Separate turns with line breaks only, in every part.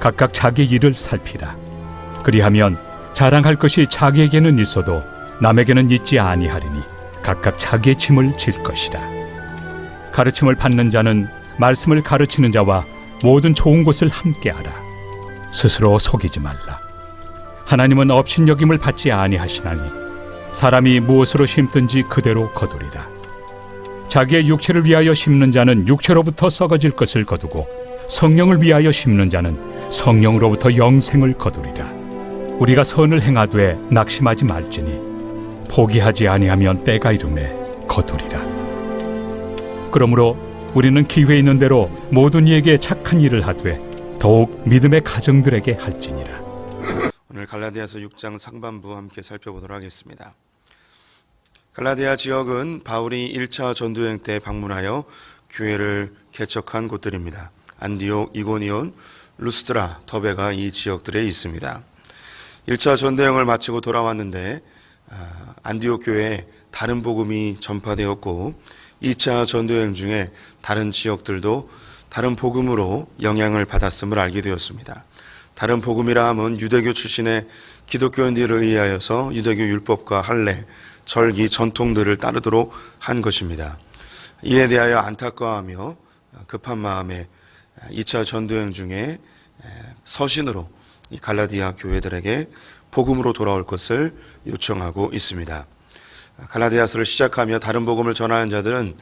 각각 자기 일을 살피라. 그리하면 자랑할 것이 자기에게는 있어도 남에게는 있지 아니하리니 각각 자기의 짐을 질 것이라. 가르침을 받는 자는 말씀을 가르치는 자와 모든 좋은 것을 함께하라. 스스로 속이지 말라. 하나님은 업신여김을 받지 아니하시나니 사람이 무엇으로 심든지 그대로 거두리라. 자기의 육체를 위하여 심는 자는 육체로부터 썩어질 것을 거두고 성령을 위하여 심는 자는 성령으로부터 영생을 거두리라. 우리가 선을 행하되 낙심하지 말지니 포기하지 아니하면 때가 이름에 거두리라. 그러므로 우리는 기회 있는 대로 모든 이에게 착한 일을 하되 더욱 믿음의 가정들에게 할지니라.
오늘 갈라디아서 6장 상반부 함께 살펴보도록 하겠습니다. 갈라디아 지역은 바울이 1차 전도 여행 때 방문하여 교회를 개척한 곳들입니다. 안디옥, 이고니온, 루스트라, 더베가 이 지역들에 있습니다. 1차 전도여행을 마치고 돌아왔는데 아, 안디옥 교회에 다른 복음이 전파되었고 2차 전도여행 중에 다른 지역들도 다른 복음으로 영향을 받았음을 알게 되었습니다. 다른 복음이라 함은 유대교 출신의 기독교인들에 의하여서 유대교 율법과 할례, 절기, 전통들을 따르도록 한 것입니다. 이에 대하여 안타까워하며 급한 마음에 2차 전도여행 중에 서신으로 이 갈라디아 교회들에게 복음으로 돌아올 것을 요청하고 있습니다. 갈라디아서를 시작하며 다른 복음을 전하는 자들은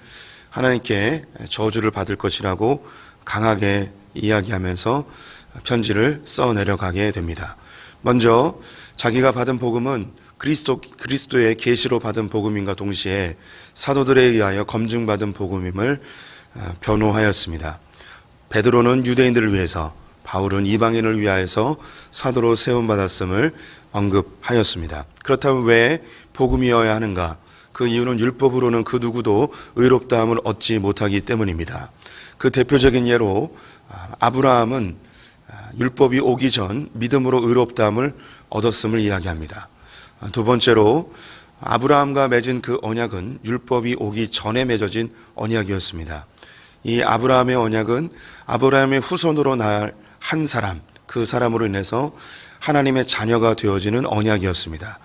하나님께 저주를 받을 것이라고 강하게 이야기하면서 편지를 써 내려가게 됩니다. 먼저 자기가 받은 복음은 그리스도 그리스도의 계시로 받은 복음인가 동시에 사도들에 의하여 검증받은 복음임을 어, 변호하였습니다. 베드로는 유대인들을 위해서 바울은 이방인을 위하여서 사도로 세움 받았음을 언급하였습니다. 그렇다면 왜 복음이어야 하는가? 그 이유는 율법으로는 그 누구도 의롭다함을 얻지 못하기 때문입니다. 그 대표적인 예로 아, 아브라함은 아, 율법이 오기 전 믿음으로 의롭다함을 얻었음을 이야기합니다. 아, 두 번째로 아브라함과 맺은 그 언약은 율법이 오기 전에 맺어진 언약이었습니다. 이 아브라함의 언약은 아브라함의 후손으로 날 한 사람, 그 사람으로 인해서 하나님의 자녀가 되어지는 언약이었습니다.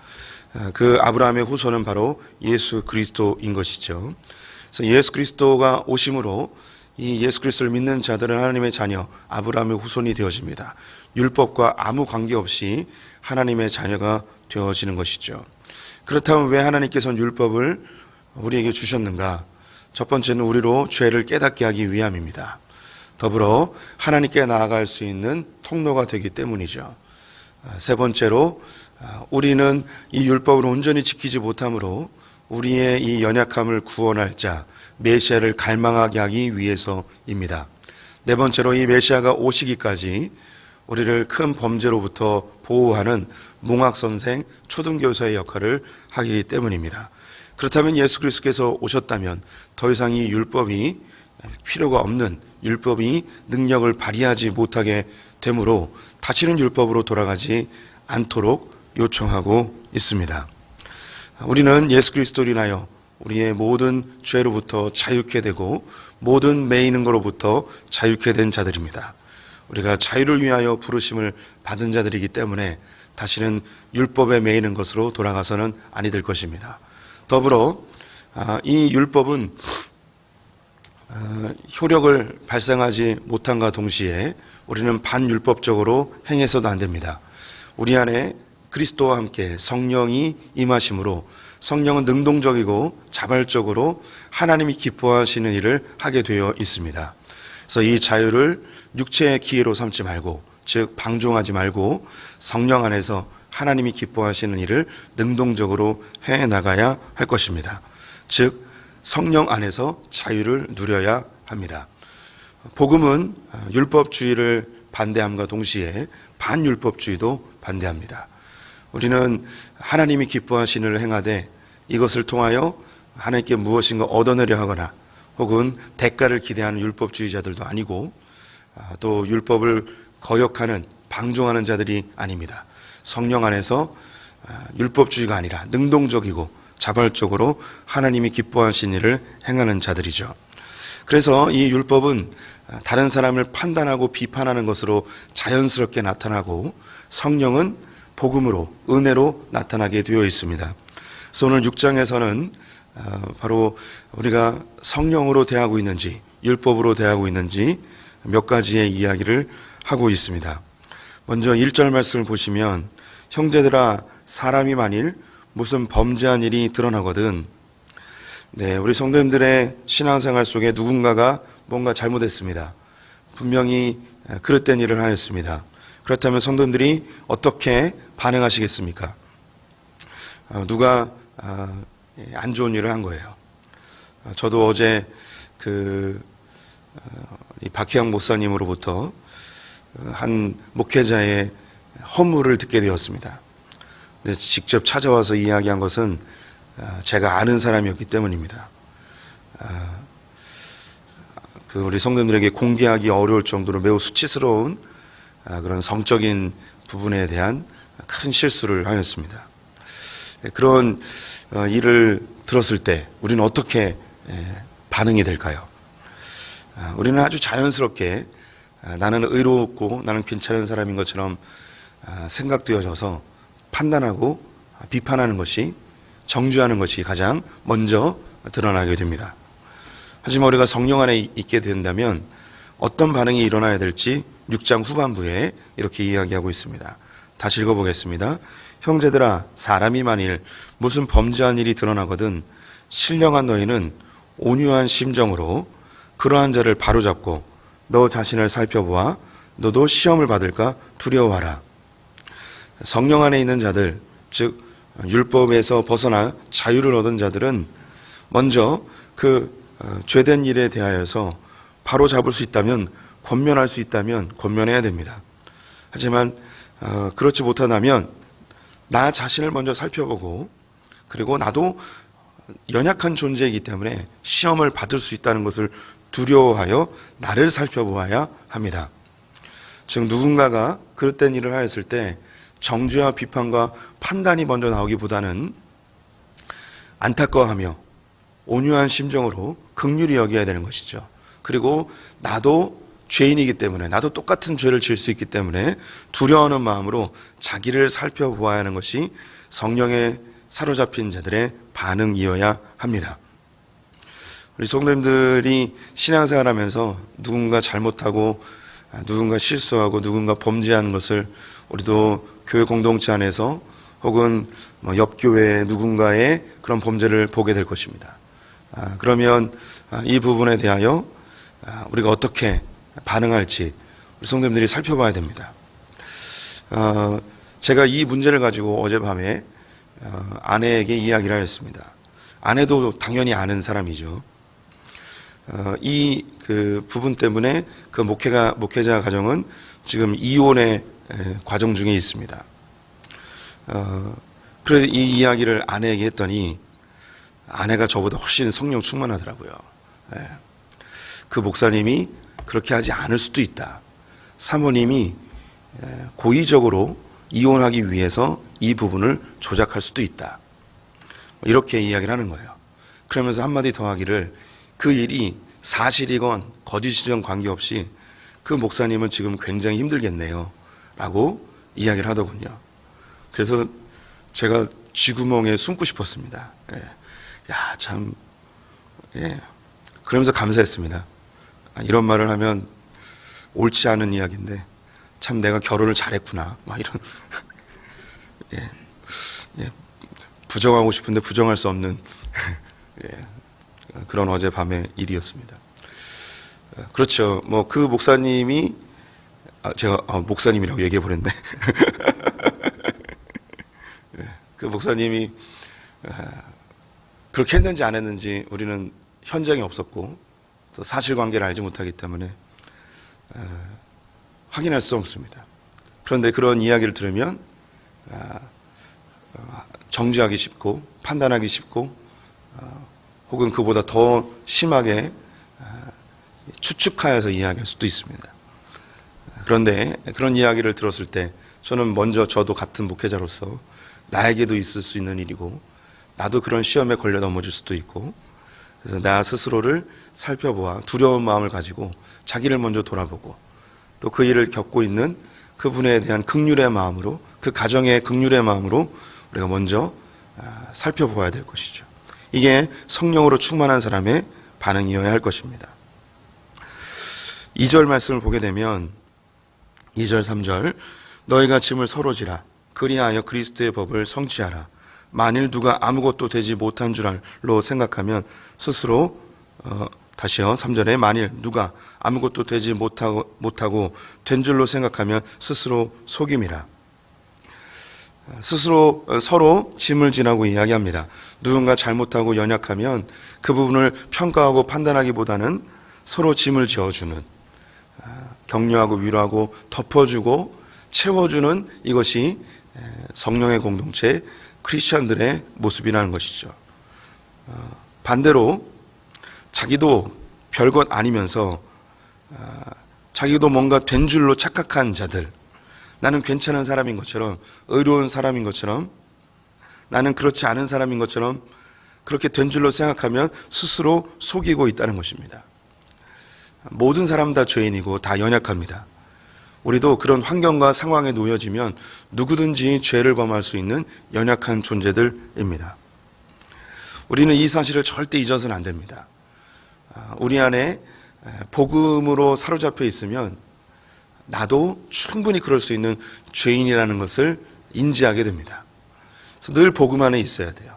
그 아브라함의 후손은 바로 예수 그리스도인 것이죠. 그래서 예수 그리스도가 오심으로 이 예수 그리스도를 믿는 자들은 하나님의 자녀, 아브라함의 후손이 되어집니다. 율법과 아무 관계없이 하나님의 자녀가 되어지는 것이죠. 그렇다면 왜 하나님께서는 율법을 우리에게 주셨는가? 첫 번째는 우리로 죄를 깨닫게 하기 위함입니다. 더불어 하나님께 나아갈 수 있는 통로가 되기 때문이죠. 세 번째로 우리는 이 율법을 온전히 지키지 못하므로 우리의 이 연약함을 구원할 자 메시아를 갈망하게 하기 위해서입니다. 네 번째로 이 메시아가 오시기까지 우리를 큰 범죄로부터 보호하는 몽학 선생, 초등교사의 역할을 하기 때문입니다. 그렇다면 예수 그리스도께서 오셨다면 더 이상 이 율법이 필요가 없는 율법이 능력을 발휘하지 못하게 되므로 다시는 율법으로 돌아가지 않도록 요청하고 있습니다. 우리는 예수 그리스도를 인하여 우리의 모든 죄로부터 자유케 되고 모든 매이는 것로부터 자유케 된 자들입니다. 우리가 자유를 위하여 부르심을 받은 자들이기 때문에 다시는 율법에 매이는 것으로 돌아가서는 아니 될 것입니다. 더불어 아, 이 율법은 어, 효력을 발생하지 못한과 동시에 우리는 반율법적으로 행해서도 안 됩니다. 우리 안에 그리스도와 함께 성령이 임하심으로 성령은 능동적이고 자발적으로 하나님이 기뻐하시는 일을 하게 되어 있습니다. 그래서 이 자유를 육체의 기회로 삼지 말고 즉 방종하지 말고 성령 안에서 하나님이 기뻐하시는 일을 능동적으로 해 나가야 할 것입니다. 즉 성령 안에서 자유를 누려야 합니다. 복음은 율법주의를 반대함과 동시에 반율법주의도 반대합니다. 우리는 하나님이 기뻐하신 일을 행하되 이것을 통하여 하나님께 무엇인가 얻어내려 하거나 혹은 대가를 기대하는 율법주의자들도 아니고 아, 또 율법을 거역하는 방종하는 자들이 아닙니다. 성령 안에서 아, 율법주의가 아니라 능동적이고 자발적으로 하나님이 기뻐하신 일을 행하는 자들이죠. 그래서 이 율법은 다른 사람을 판단하고 비판하는 것으로 자연스럽게 나타나고 성령은 복음으로 은혜로 나타나게 되어 있습니다. 그래서 오늘 6장에서는 어, 바로 우리가 성령으로 대하고 있는지 율법으로 대하고 있는지 몇 가지의 이야기를 하고 있습니다. 먼저 1절 말씀을 보시면 형제들아 사람이 만일 무슨 범죄한 일이 드러나거든 네, 우리 성도님들의 신앙생활 속에 누군가가 뭔가 잘못했습니다. 분명히 그릇된 일을 하였습니다. 그렇다면 성도님들이 어떻게 반응하시겠습니까? 어, 누가 어, 안 좋은 일을 한 거예요. 어, 저도 어제 그 어, 이 박혜영 목사님으로부터 어, 한 목회자의 허물을 듣게 되었습니다. 직접 찾아와서 이야기한 것은 아, 제가 아는 사람이었기 때문입니다. 아, 그 우리 성도들에게 공개하기 어려울 정도로 매우 수치스러운 아, 그런 성적인 부분에 대한 큰 실수를 하였습니다. 예, 그런 어, 일을 들었을 때 우리는 어떻게 예, 반응이 될까요? 우리는 아주 자연스럽게 나는 의롭고 나는 괜찮은 사람인 것처럼 생각되어져서 판단하고 비판하는 것이 정죄하는 것이 가장 먼저 드러나게 됩니다. 하지만 우리가 성령 안에 있게 된다면 어떤 반응이 일어나야 될지 6장 후반부에 이렇게 이야기하고 있습니다. 다시 읽어보겠습니다. 형제들아, 사람이 만일 무슨 범죄한 일이 드러나거든 신령한 너희는 온유한 심정으로 그러한 자를 바로잡고 너 자신을 살펴보아 너도 시험을 받을까 두려워하라. 성령 안에 있는 자들, 즉 율법에서 벗어나 자유를 얻은 자들은 먼저 그 어, 죄된 일에 대하여서 바로 잡을 수 있다면 권면할 수 있다면 권면해야 됩니다. 하지만 어, 그렇지 못하다면 나 자신을 먼저 살펴보고 그리고 나도 연약한 존재이기 때문에 시험을 받을 수 있다는 것을 두려워하여 나를 살펴보아야 합니다. 즉 누군가가 그릇된 일을 하였을 때 정죄와 비판과 판단이 먼저 나오기보다는 안타까워하며 온유한 심정으로 극률이 여겨야 되는 것이죠. 그리고 나도 죄인이기 때문에 나도 똑같은 죄를 질수 있기 때문에 두려워하는 마음으로 자기를 살펴보아야 하는 것이 성령에 사로잡힌 자들의 반응이어야 합니다. 우리 성도님들이 신앙생활 하면서 누군가 잘못하고 누군가 실수하고 누군가 범죄하는 것을 우리도 교회 공동체 안에서 혹은 뭐옆 교회 누군가의 그런 범죄를 보게 될 것입니다. 아, 그러면 아, 이 부분에 대하여 아, 우리가 어떻게 반응할지 우리 성도님들이 살펴봐야 됩니다. 어, 제가 이 문제를 가지고 어젯밤에 어, 아내에게 이야기를 하였습니다. 아내도 당연히 아는 사람이죠. 어, 이그 부분 때문에 그 목회가 목회자 가정은 지금 이혼의 에, 과정 중에 있습니다. 어, 그래서 이 이야기를 아내에게 했더니 아내가 저보다 훨씬 성령 충만하더라고요. 예. 그 목사님이 그렇게 하지 않을 수도 있다. 사모님이 예, 고의적으로 이혼하기 위해서 이 부분을 조작할 수도 있다. 이렇게 이야기를 하는 거예요. 그러면서 한마디 더 하기를 그 일이 사실이건 거짓이건 관계없이 그 목사님은 지금 굉장히 힘들겠네요. 라고 이야기를 하더군요. 그래서 제가 쥐구멍에 숨고 싶었습니다. 예. 야, 참, 예. 그러면서 감사했습니다. 아, 이런 말을 하면 옳지 않은 이야기인데, 참 내가 결혼을 잘했구나. 막 이런. 예. 예. 부정하고 싶은데 부정할 수 없는. 예. 그런 어젯밤의 일이었습니다. 그렇죠. 뭐 그 목사님이 아, 제가 아, 목사님이라고 얘기해 버렸네. 그 목사님이 그렇게 했는지 안 했는지 우리는 현장에 없었고 또 사실관계를 알지 못하기 때문에 확인할 수 없습니다. 그런데 그런 이야기를 들으면 아, 어, 정지하기 쉽고 판단하기 쉽고 어, 혹은 그보다 더 심하게 아, 추측하여서 이야기할 수도 있습니다. 그런데 그런 이야기를 들었을 때 저는 먼저 저도 같은 목회자로서 나에게도 있을 수 있는 일이고 나도 그런 시험에 걸려 넘어질 수도 있고 그래서 나 스스로를 살펴보아 두려운 마음을 가지고 자기를 먼저 돌아보고 또 그 일을 겪고 있는 그분에 대한 극률의 마음으로 그 가정의 극률의 마음으로 우리가 먼저 아, 살펴보아야 될 것이죠. 이게 성령으로 충만한 사람의 반응이어야 할 것입니다. 2절 말씀을 보게 되면 2절 3절. 너희가 짐을 서로 지라. 그리하여 그리스도의 법을 성취하라. 만일 누가 아무것도 되지 못한 줄 알로 생각하면 스스로 어, 다시요. 3절에 만일 누가 아무것도 되지 못하고 못하고 된 줄로 생각하면 스스로 속임이라. 스스로 어, 서로 짐을 지라고 이야기합니다. 누군가 잘못하고 연약하면 그 부분을 평가하고 판단하기보다는 서로 짐을 지어주는 아, 격려하고 위로하고 덮어주고 채워주는 이것이 에, 성령의 공동체 크리스천들의 모습이라는 것이죠. 어, 반대로 자기도 별것 아니면서 아, 자기도 뭔가 된 줄로 착각한 자들 나는 괜찮은 사람인 것처럼 의로운 사람인 것처럼 나는 그렇지 않은 사람인 것처럼 그렇게 된 줄로 생각하면 스스로 속이고 있다는 것입니다. 모든 사람 다 죄인이고 다 연약합니다. 우리도 그런 환경과 상황에 놓여지면 누구든지 죄를 범할 수 있는 연약한 존재들입니다. 우리는 이 사실을 절대 잊어서는 안 됩니다. 아, 우리 안에 복음으로 사로잡혀 있으면 나도 충분히 그럴 수 있는 죄인이라는 것을 인지하게 됩니다. 늘 복음 안에 있어야 돼요.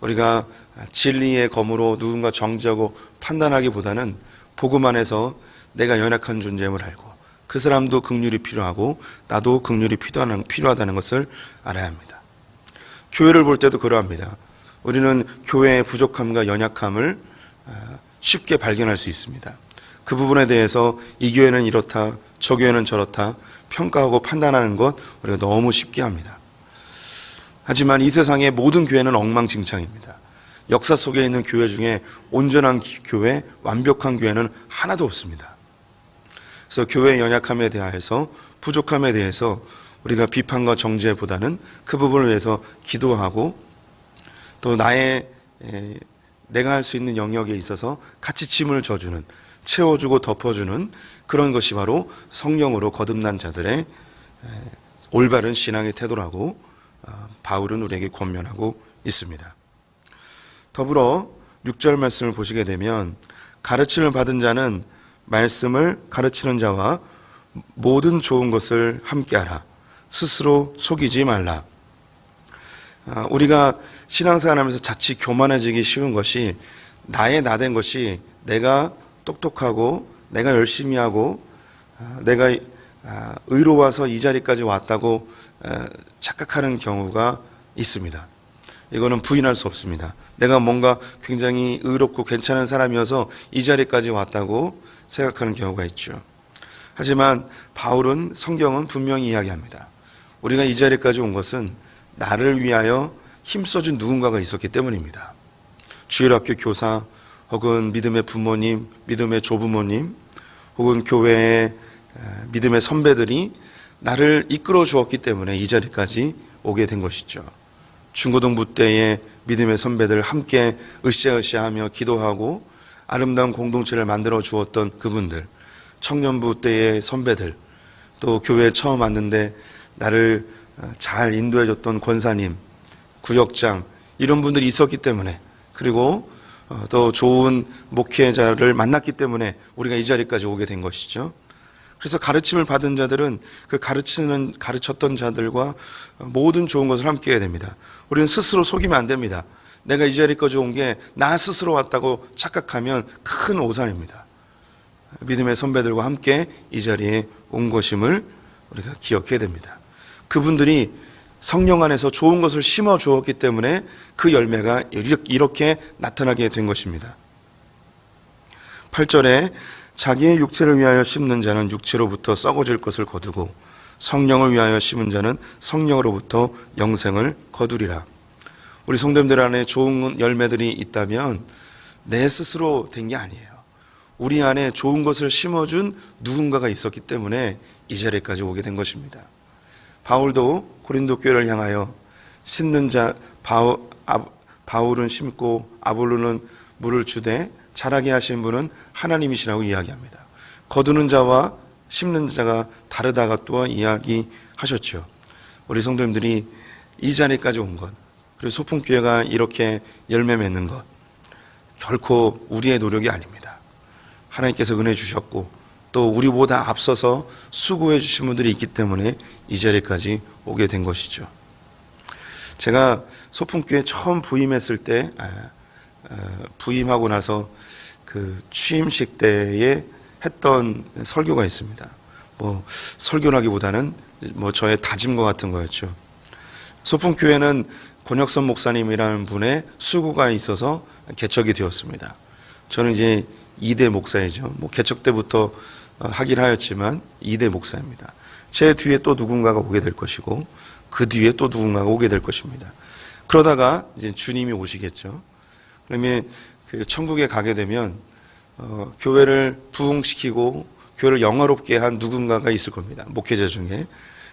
우리가 진리의 검으로 누군가 정지하고 판단하기보다는 복음 안에서 내가 연약한 존재임을 알고 그 사람도 극률이 필요하고 나도 극률이 필요하다는, 것을 알아야 합니다. 교회를 볼 때도 그러합니다. 우리는 교회의 부족함과 연약함을 아, 쉽게 발견할 수 있습니다. 그 부분에 대해서 이 교회는 이렇다, 저 교회는 저렇다 평가하고 판단하는 것 우리가 너무 쉽게 합니다. 하지만 이 세상의 모든 교회는 엉망진창입니다. 역사 속에 있는 교회 중에 온전한 교회, 완벽한 교회는 하나도 없습니다. 그래서 교회의 연약함에 대하여서 부족함에 대해서 우리가 비판과 정죄보다는 그 부분을 위해서 기도하고 또 나의 에, 내가 할 수 있는 영역에 있어서 같이 짐을 져주는 채워주고 덮어주는 그런 것이 바로 성령으로 거듭난 자들의 에, 올바른 신앙의 태도라고 어, 바울은 우리에게 권면하고 있습니다. 더불어 6절 말씀을 보시게 되면 가르침을 받은 자는 말씀을 가르치는 자와 모든 좋은 것을 함께하라. 스스로 속이지 말라. 아, 우리가 신앙생활하면서 자칫 교만해지기 쉬운 것이 나의 나된 것이 내가 똑똑하고 내가 열심히 하고 아, 내가 아, 의로워서 이 자리까지 왔다고 착각하는 경우가 있습니다. 이거는 부인할 수 없습니다. 내가 뭔가 굉장히 의롭고 괜찮은 사람이어서 이 자리까지 왔다고 생각하는 경우가 있죠. 하지만 바울은 성경은 분명히 이야기합니다. 우리가 이 자리까지 온 것은 나를 위하여 힘써준 누군가가 있었기 때문입니다. 주일학교 교사 혹은 믿음의 부모님, 믿음의 조부모님 혹은 교회의 믿음의 선배들이 나를 이끌어 주었기 때문에 이 자리까지 오게 된 것이죠. 중고등부 때의 믿음의 선배들 함께 으쌰으쌰하며 기도하고 아름다운 공동체를 만들어 주었던 그분들, 청년부 때의 선배들, 또 교회에 처음 왔는데 나를 잘 인도해 줬던 권사님, 구역장 이런 분들이 있었기 때문에 그리고 또 좋은 목회자를 만났기 때문에 우리가 이 자리까지 오게 된 것이죠. 그래서 가르침을 받은 자들은 그 가르치는 가르쳤던 자들과 모든 좋은 것을 함께 해야 됩니다. 우리는 스스로 속이면 안 됩니다. 내가 이 자리까지 온 게 나 스스로 왔다고 착각하면 큰 오산입니다. 믿음의 선배들과 함께 이 자리에 온 것임을 우리가 기억해야 됩니다. 그분들이 성령 안에서 좋은 것을 심어 주었기 때문에 그 열매가 이렇게 나타나게 된 것입니다. 8절에 자기의 육체를 위하여 심는 자는 육체로부터 썩어질 것을 거두고 성령을 위하여 심은 자는 성령으로부터 영생을 거두리라. 우리 성도님들 안에 좋은 열매들이 있다면 내 스스로 된 게 아니에요. 우리 안에 좋은 것을 심어준 누군가가 있었기 때문에 이 자리까지 오게 된 것입니다. 바울도 고린도 교회를 향하여 심는 자 바울, 아, 바울은 심고 아볼로는 물을 주되 자라게 하신 분은 하나님이시라고 이야기합니다. 거두는 자와 심는 자가 다르다가 또 이야기하셨죠. 우리 성도님들이 이 자리까지 온 것, 그리고 소풍교회가 이렇게 열매 맺는 것, 결코 우리의 노력이 아닙니다. 하나님께서 은혜 주셨고, 또 우리보다 앞서서 수고해 주신 분들이 있기 때문에 이 자리까지 오게 된 것이죠. 제가 소풍교회 처음 부임했을 때, 아, 아, 부임하고 나서 그 취임식 때에 했던 설교가 있습니다. 뭐 설교라기보다는 뭐 저의 다짐과 같은 거였죠. 소풍교회는 권혁선 목사님이라는 분의 수고가 있어서 개척이 되었습니다. 저는 이제 2대 목사이죠. 뭐 개척 때부터 하긴 하였지만 2대 목사입니다. 제 뒤에 또 누군가가 오게 될 것이고 그 뒤에 또 누군가가 오게 될 것입니다. 그러다가 이제 주님이 오시겠죠. 그러면 그 천국에 가게 되면 어, 교회를 부흥시키고 교회를 영화롭게 한 누군가가 있을 겁니다. 목회자 중에.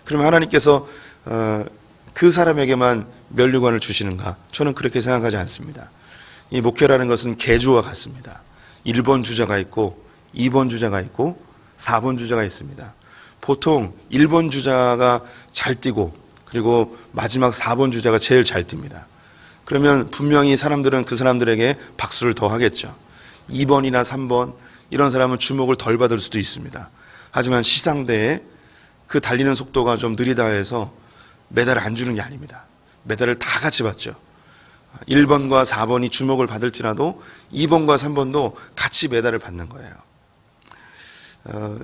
그러면 하나님께서 어, 그 사람에게만 면류관을 주시는가? 저는 그렇게 생각하지 않습니다. 이 목회라는 것은 개주와 같습니다. 1번 주자가 있고 2번 주자가 있고 4번 주자가 있습니다. 보통 1번 주자가 잘 뛰고 그리고 마지막 4번 주자가 제일 잘 뜁니다. 그러면 분명히 사람들은 그 사람들에게 박수를 더 하겠죠. 2번이나 3번 이런 사람은 주목을 덜 받을 수도 있습니다. 하지만 시상대에 그 달리는 속도가 좀 느리다 해서 메달을 안 주는 게 아닙니다. 메달을 다 같이 받죠. 1번과 4번이 주목을 받을지라도 2번과 3번도 같이 메달을 받는 거예요. 어,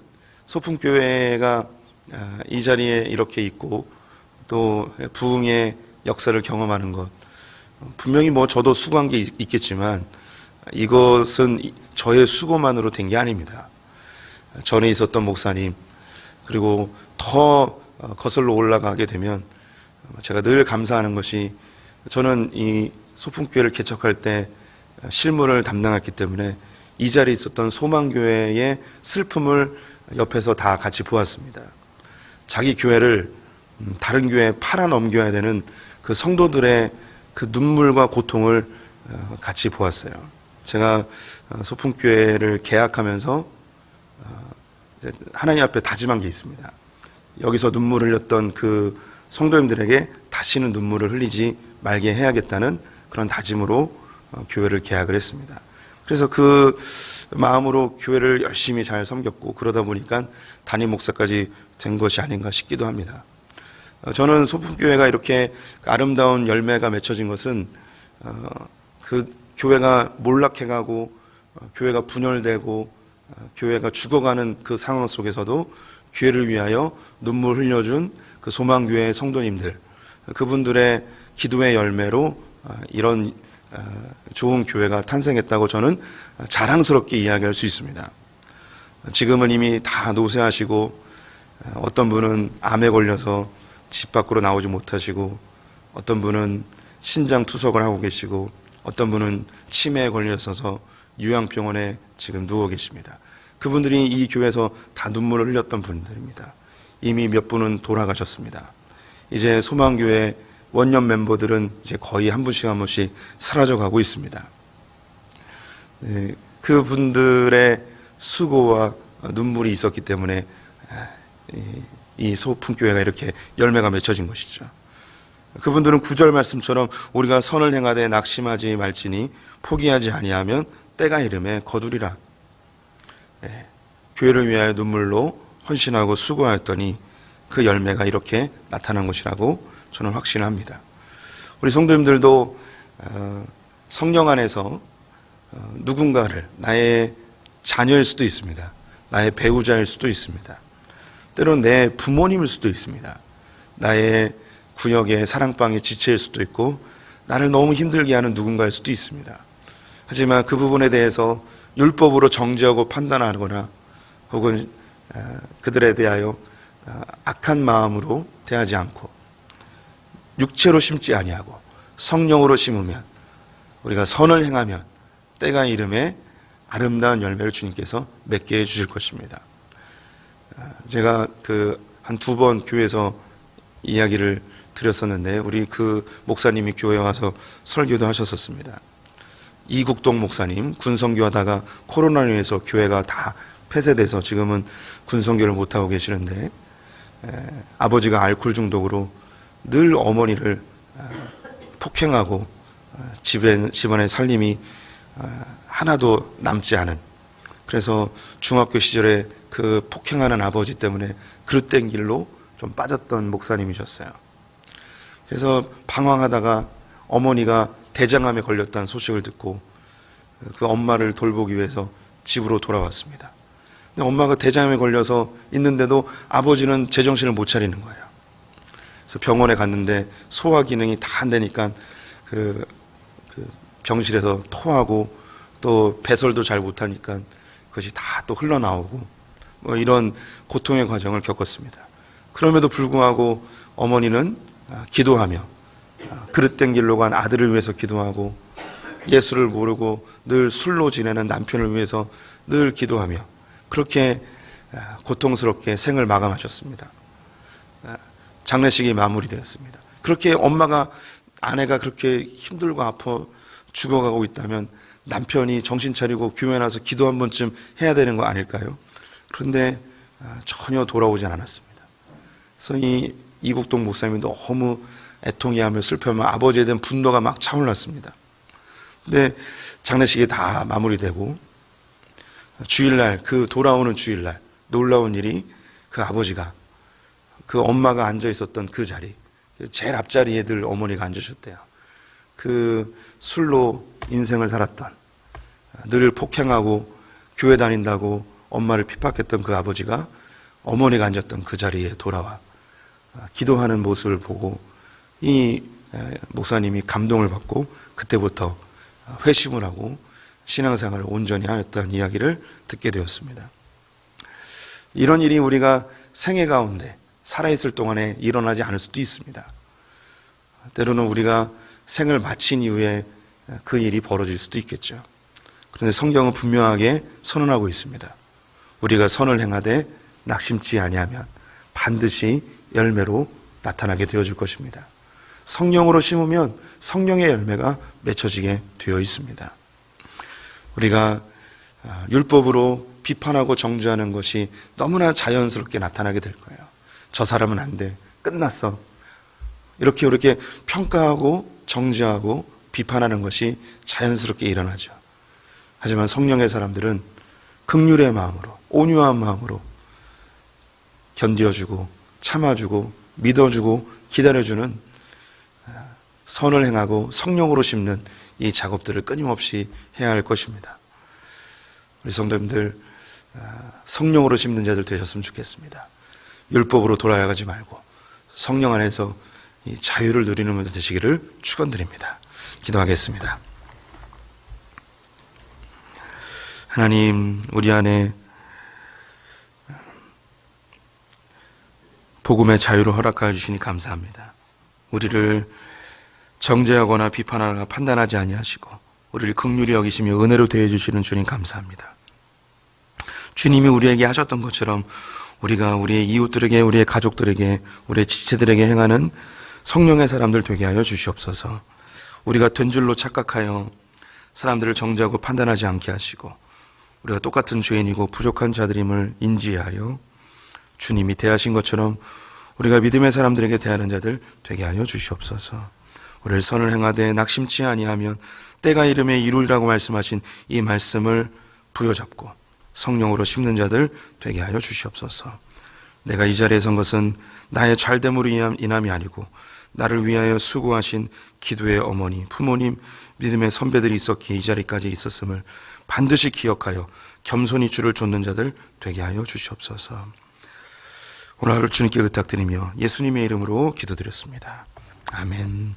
소풍교회가 아, 이 자리에 이렇게 있고 또 부흥의 역사를 경험하는 것 분명히 뭐 저도 수고한 게 있- 있겠지만 이것은 저의 수고만으로 된 게 아닙니다. 전에 있었던 목사님 그리고 더 어, 거슬러 올라가게 되면 제가 늘 감사하는 것이 저는 이 소풍교회를 개척할 때 실무를 담당했기 때문에 이 자리에 있었던 소망교회의 슬픔을 옆에서 다 같이 보았습니다. 자기 교회를 음, 다른 교회에 팔아 넘겨야 되는 그 성도들의 그 눈물과 고통을 어, 같이 보았어요. 제가 어, 소풍교회를 계약하면서 어, 하나님 앞에 다짐한 게 있습니다. 여기서 눈물을 흘렸던 그 성도님들에게 다시는 눈물을 흘리지 말게 해야겠다는 그런 다짐으로 어, 교회를 계약을 했습니다. 그래서 그 마음으로 교회를 열심히 잘 섬겼고 그러다 보니까 담임 목사까지 된 것이 아닌가 싶기도 합니다. 어, 저는 소풍교회가 이렇게 아름다운 열매가 맺혀진 것은 어, 그 교회가 몰락해가고 어, 교회가 분열되고 어, 교회가 죽어가는 그 상황 속에서도 교회를 위하여 눈물 흘려준 그 소망교회 성도님들 그분들의 기도의 열매로 어, 이런 어, 좋은 교회가 탄생했다고 저는 자랑스럽게 이야기할 수 있습니다. 지금은 이미 다 노쇠하시고 어, 어떤 분은 암에 걸려서 집 밖으로 나오지 못하시고 어떤 분은 신장 투석을 하고 계시고 어떤 분은 치매에 걸려서 요양병원에 지금 누워 계십니다. 그분들이 이 교회에서 다 눈물을 흘렸던 분들입니다. 이미 몇 분은 돌아가셨습니다. 이제 소망교회 원년 멤버들은 이제 거의 한 분씩 한 분씩 사라져 가고 있습니다. 네, 그분들의 수고와 눈물이 있었기 때문에 이- 이 소풍교회가 이렇게 열매가 맺혀진 것이죠. 그분들은 구절 말씀처럼 우리가 선을 행하되 낙심하지 말지니 포기하지 아니하면 때가 이름에 거두리라. 예, 교회를 위하여 눈물로 헌신하고 수고하였더니 그 열매가 이렇게 나타난 것이라고 저는 확신합니다. 우리 성도님들도 어, 성령 안에서 어, 누군가를 나의 자녀일 수도 있습니다. 나의 배우자일 수도 있습니다. 때로는 내 부모님일 수도 있습니다. 나의 구역의 사랑방의 지체일 수도 있고 나를 너무 힘들게 하는 누군가일 수도 있습니다. 하지만 그 부분에 대해서 율법으로 정죄하고 판단하거나 혹은 어, 그들에 대하여 어, 악한 마음으로 대하지 않고 육체로 심지 아니하고 성령으로 심으면 우리가 선을 행하면 때가 이름에 아름다운 열매를 주님께서 맺게 해 주실 것입니다. 어, 제가 그 한 두 번 교회에서 이야기를 드렸었는데 우리 그 목사님이 교회 와서 설교도 하셨었습니다. 이국동 목사님 군성교 하다가 코로나로 인해서 교회가 다 폐쇄돼서 지금은 군성교를 못 하고 계시는데 에, 아버지가 알코올 중독으로 늘 어머니를 어, 폭행하고 어, 집에 집안의 살림이 어, 하나도 남지 않은 그래서 중학교 시절에 그 폭행하는 아버지 때문에 그릇된 길로 좀 빠졌던 목사님이셨어요. 그래서 방황하다가 어머니가 대장암에 걸렸다는 소식을 듣고 그 엄마를 돌보기 위해서 집으로 돌아왔습니다. 근데 엄마가 대장암에 걸려서 있는데도 아버지는 제정신을 못 차리는 거예요. 그래서 병원에 갔는데 소화 기능이 다 안 되니까 그, 그 병실에서 토하고 또 배설도 잘 못하니까 그것이 다 또 흘러나오고 뭐 이런 고통의 과정을 겪었습니다. 그럼에도 불구하고 어머니는 아, 기도하며 아, 그릇된 길로 간 아들을 위해서 기도하고 예수를 모르고 늘 술로 지내는 남편을 위해서 늘 기도하며 그렇게 아, 고통스럽게 생을 마감하셨습니다. 아, 장례식이 마무리되었습니다. 그렇게 엄마가 아내가 그렇게 힘들고 아파 죽어가고 있다면 남편이 정신 차리고 교회 나서 기도 한 번쯤 해야 되는 거 아닐까요? 그런데 아, 전혀 돌아오지 않았습니다. 그래서 이 이국동 목사님이 너무 애통해하며 슬퍼하며 아버지에 대한 분노가 막 차올랐습니다. 근데 장례식이 다 마무리되고 주일날 그 돌아오는 주일날 놀라운 일이 그 아버지가 그 엄마가 앉아 있었던 그 자리 제일 앞자리에 늘 어머니가 앉으셨대요. 그 술로 인생을 살았던 늘 폭행하고 교회 다닌다고 엄마를 핍박했던 그 아버지가 어머니가 앉았던 그 자리에 돌아와 기도하는 모습을 보고 이 목사님이 감동을 받고 그때부터 회심을 하고 신앙생활을 온전히 하였다는 이야기를 듣게 되었습니다. 이런 일이 우리가 생애 가운데 살아있을 동안에 일어나지 않을 수도 있습니다. 때로는 우리가 생을 마친 이후에 그 일이 벌어질 수도 있겠죠. 그런데 성경은 분명하게 선언하고 있습니다. 우리가 선을 행하되 낙심치 아니하면 반드시 열매로 나타나게 되어질 것입니다. 성령으로 심으면 성령의 열매가 맺혀지게 되어 있습니다. 우리가 아, 율법으로 비판하고 정죄하는 것이 너무나 자연스럽게 나타나게 될 거예요. 저 사람은 안 돼. 끝났어. 이렇게 이렇게 평가하고 정죄하고 비판하는 것이 자연스럽게 일어나죠. 하지만 성령의 사람들은 극률의 마음으로 온유한 마음으로 견뎌주고 참아주고 믿어주고 기다려주는 선을 행하고 성령으로 심는 이 작업들을 끊임없이 해야 할 것입니다. 우리 성도님들 성령으로 심는 자들 되셨으면 좋겠습니다. 율법으로 돌아가지 말고 성령 안에서 이 자유를 누리는 분들 되시기를 축원드립니다. 기도하겠습니다. 하나님, 우리 안에 복음의 자유를 허락하여 주시니 감사합니다. 우리를 정죄하거나 비판하거나 판단하지 아니하시고 우리를 극률히 여기시며 은혜로 대해 주시는 주님 감사합니다. 주님이 우리에게 하셨던 것처럼 우리가 우리의 이웃들에게 우리의 가족들에게 우리의 지체들에게 행하는 성령의 사람들 되게 하여 주시옵소서. 우리가 된 줄로 착각하여 사람들을 정죄하고 판단하지 않게 하시고 우리가 똑같은 죄인이고 부족한 자들임을 인지하여 주님이 대하신 것처럼 우리가 믿음의 사람들에게 대하는 자들 되게 하여 주시옵소서. 우리를 선을 행하되 낙심치 아니하면 때가 이름에 이루리라고 말씀하신 이 말씀을 부여잡고 성령으로 심는 자들 되게 하여 주시옵소서. 내가 이 자리에 선 것은 나의 잘됨으로 인함이 아니고 나를 위하여 수고하신 기도의 어머니, 부모님, 믿음의 선배들이 있었기에 이 자리까지 있었음을 반드시 기억하여 겸손히 주를 좇는 자들 되게 하여 주시옵소서. 오늘 하루 주님께 부탁드리며 예수님의 이름으로 기도드렸습니다. 아멘.